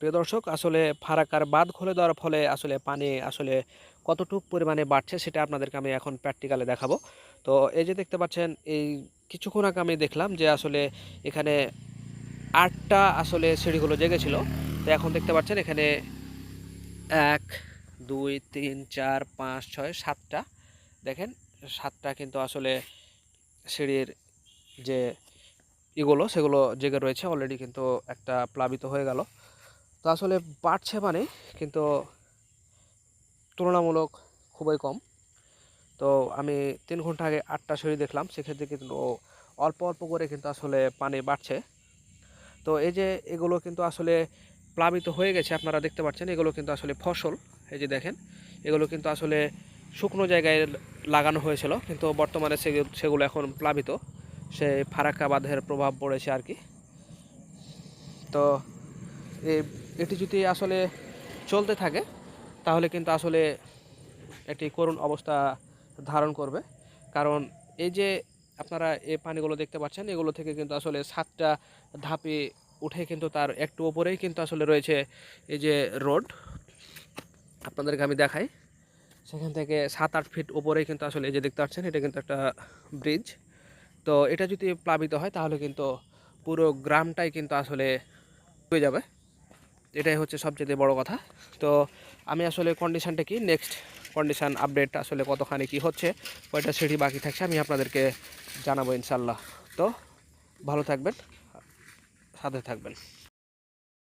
প্রিয় দর্শক, আসলে ফারাকার বাঁধ খুলে দেওয়ার ফলে আসলে পানি আসলে কতটুক পরিমাণে বাড়ছে সেটা আপনাদেরকে আমি এখন প্র্যাকটিক্যালে দেখাবো। তো এই যে দেখতে পাচ্ছেন, এই কিছুক্ষণ আগে আমি দেখলাম যে আসলে এখানে আটটা আসলে সিঁড়িগুলো জেগেছিল। তো এখন দেখতে পাচ্ছেন এখানে এক, দুই, তিন, চার, পাঁচ, ছয়, সাতটা। দেখেন, সাতটা কিন্তু আসলে সিঁড়ির যে ইগুলো, সেগুলো জেগে রয়েছে। অলরেডি কিন্তু একটা প্লাবিত হয়ে গেল। তো আসলে বাড়ছে মানে কিন্তু তুলনামূলক খুবই কম। তো আমি তিন ঘণ্টা আগে আটটা সিঁড়ি দেখলাম, সেক্ষেত্রে কিন্তু অল্প অল্প করে কিন্তু আসলে পানি বাড়ছে। তো এই যে এগুলো কিন্তু আসলে প্লাবিত হয়ে গেছে, আপনারা দেখতে পাচ্ছেন, এগুলো কিন্তু আসলে ফসল, এই যে দেখেন, এগুলো কিন্তু আসলে শুকনো জায়গায় লাগানো হয়েছিল, কিন্তু বর্তমানে সেগুলো এখন প্লাবিত। সে ফারাক্কা বাঁধের প্রভাব পড়েছে আর কি। তো এটি যদি আসলে চলতে থাকে, তাহলে কিন্তু আসলে একটি করুণ অবস্থা ধারণ করবে। কারণ এই যে আপনারা এই পানিগুলো দেখতে পাচ্ছেন, এগুলো থেকে কিন্তু আসলে সাতটা ধাপে উঠে কিন্তু তার একটু ওপরেই কিন্তু আসলে রয়েছে এই যে রোড। আপনাদেরকে আমি দেখাই। সেখান থেকে সাত আট ফিট ওপরেই কিন্তু আসলে এই যে দেখতে পাচ্ছেন, এটা কিন্তু একটা ব্রিজ। তো এটা যদি প্লাবিত হয়, তাহলে কিন্তু পুরো গ্রামটাই কিন্তু আসলে হয়ে যাবে। এটাই হচ্ছে সবচেয়ে বড় কথা। তো আমি আসলে কন্ডিশানটা কি? নেক্সট কন্ডিশান আপডেট আসলে কতখানি কি হচ্ছে, কয়টা সিঁড়ি বাকি থাকছে আমি আপনাদেরকে জানাব ইনশাল্লাহ তো ভালো থাকবেন, সাথে থাকবেন।